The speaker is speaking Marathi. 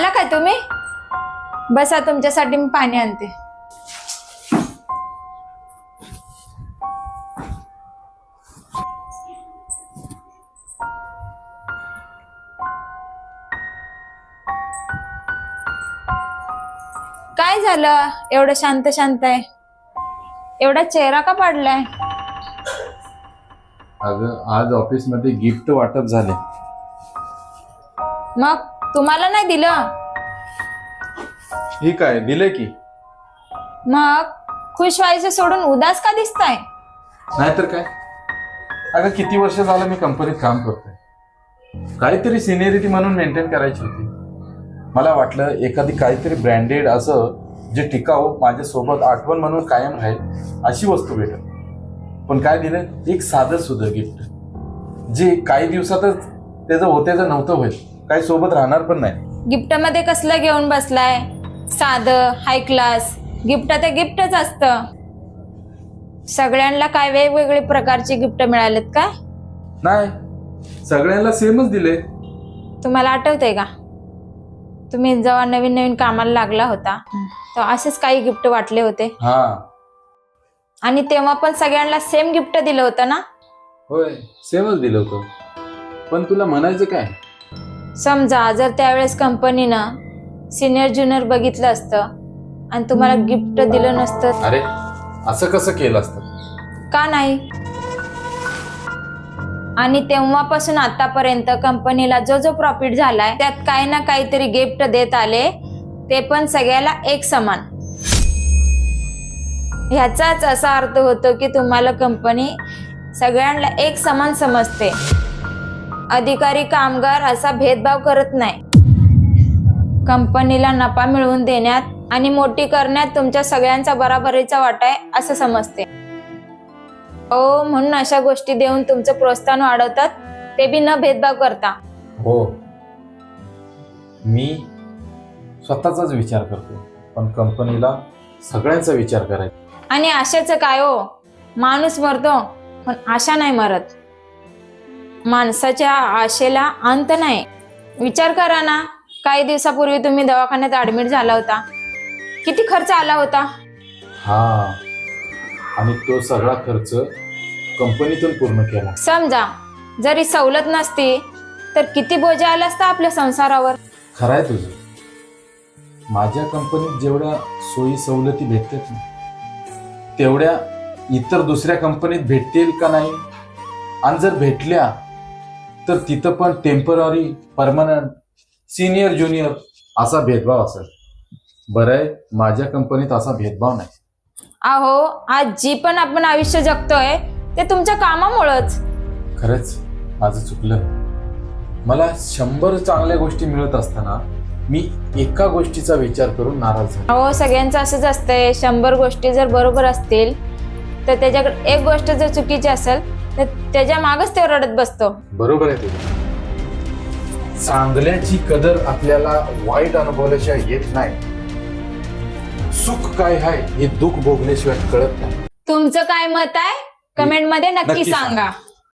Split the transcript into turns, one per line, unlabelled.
आला काय तुम्ही? बसा तुमच्यासाठी मी पाणी आणते. काय झालं? एवढं शांत शांत आहे. एवढा चेहरा का पडलाय?
अगं आज ऑफिसमध्ये गिफ्ट वाटप झाले.
मग? तुम्हाला नाही दिलं?
ठीक आहे दिले की?
मग खुश व्हायचं सोडून उदास का दिसताय?
नाहीतर काय? अगं किती वर्ष झालं मी कंपनीत काम करतोय. काहीतरी सिनियरिटी म्हणून मेंटेन करायची होती. मला वाटलं एखादी काहीतरी ब्रँडेड असं जे टिकाऊ माझ्यासोबत आठवण म्हणून कायम राहील अशी वस्तू भेटल. पण काय दिलं? एक साधं सुधं गिफ्ट जे काही दिवसातच त्याचं होत्याचं नव्हतं होईल. काही सोबत राहणार पण नाही.
गिफ्टमध्ये कसलं घेऊन बसलाय? साधं हाय क्लास गिफ्ट ते गिफ्टच असतं. सगळ्यांना काय वेगवेगळे प्रकारचे गिफ्ट मिळालेत का?
नाही. सगळ्यांना सेमच दिले.
तुम्हाला आठवतंय का? तुम्ही जेव्हा नवीन नवीन कामाला लागला होता तेव्हा असेच काही गिफ्ट वाटले होते?
हा.
आणि तेव्हा पण सगळ्यांना सेम गिफ्ट दिलं होतं ना?
होय सेमच दिलं होतं. पण तुला म्हणायचं काय?
समजा जर त्यावेळेस कंपनीनं सिनियर ज्युनियर बघितलं असतं आणि तुम्हाला गिफ्ट दिलं नसतं
अरे असं कसं केलं असतं?
का नाही? आणि तेव्हापासून आतापर्यंत कंपनीला जो जो प्रॉफिट झालाय त्यात काही ना काहीतरी गिफ्ट देत आले ते पण सगळ्याला एक समान. ह्याचाच असा अर्थ होतो की तुम्हाला कंपनी सगळ्यांना एक समान समजते. अधिकारी कामगार असा भेदभाव करत नाही. कंपनीला नफा मिळवून देण्यात आणि मोठी करण्यात तुमच्या सगळ्यांचा बराबरीचा वाटा आहे असं समजते. हो म्हणून अशा गोष्टी देऊन तुमचं प्रोत्साहन वाढवतात ते बी न भेदभाव करता.
हो. मी स्वतःचाच विचार करतो पण कंपनीला सगळ्यांचा विचार करायचा.
आणि आशेचं काय हो? माणूस मरतो पण आशा नाही मरत. माणसाच्या आशेला अंत नाही. विचार करा ना काही दिवसापूर्वी तुम्ही दवाखान्यात ऍडमिट झाला होता. किती खर्च आला होता?
हा आणि तो सगळा खर्च कंपनीतून पूर्ण केला.
समजा जरी सवलत नसती तर किती बोजा आला असता आपल्या संसारावर?
खरंय तुझं. माझ्या कंपनीत जेवढ्या सोयी सवलती भेटतात ना तेवढ्या इतर दुसऱ्या कंपनीत भेटतील का नाही? आणि जर भेटल्या तर तिथं पण टेंपररी परमनंट सिनियर ज्युनियर असा भेदभाव असेल. बरं आहे माझ्या कंपनीत असा भेदभाव नाही.
अहो आज जी पण आपण आयुष्य जगतोय ते तुमच्या कामामुळंच.
खरंच माझं चुकलं. मला शंभर चांगल्या गोष्टी मिळत असताना मी एका गोष्टीचा विचार करून नाराज झालो.
अहो सगळ्यांचं असंच असतंय. शंभर गोष्टी जर बरोबर असतील तर त्याच्याकडे एक गोष्ट जर चुकीची असेल तर त्याच्या मागच ते रडत बसतो.
बरोबर आहे तुझं चांगल्याची कदर आपल्याला वाईट अनुभवल्याशिवाय येत नाही. सुख काय आहे हे दुःख भोगल्याशिवाय कळत नाही.
तुमचं काय मत आहे? कमेंटमध्ये नक्की
नक्की सांगा.
सांगा.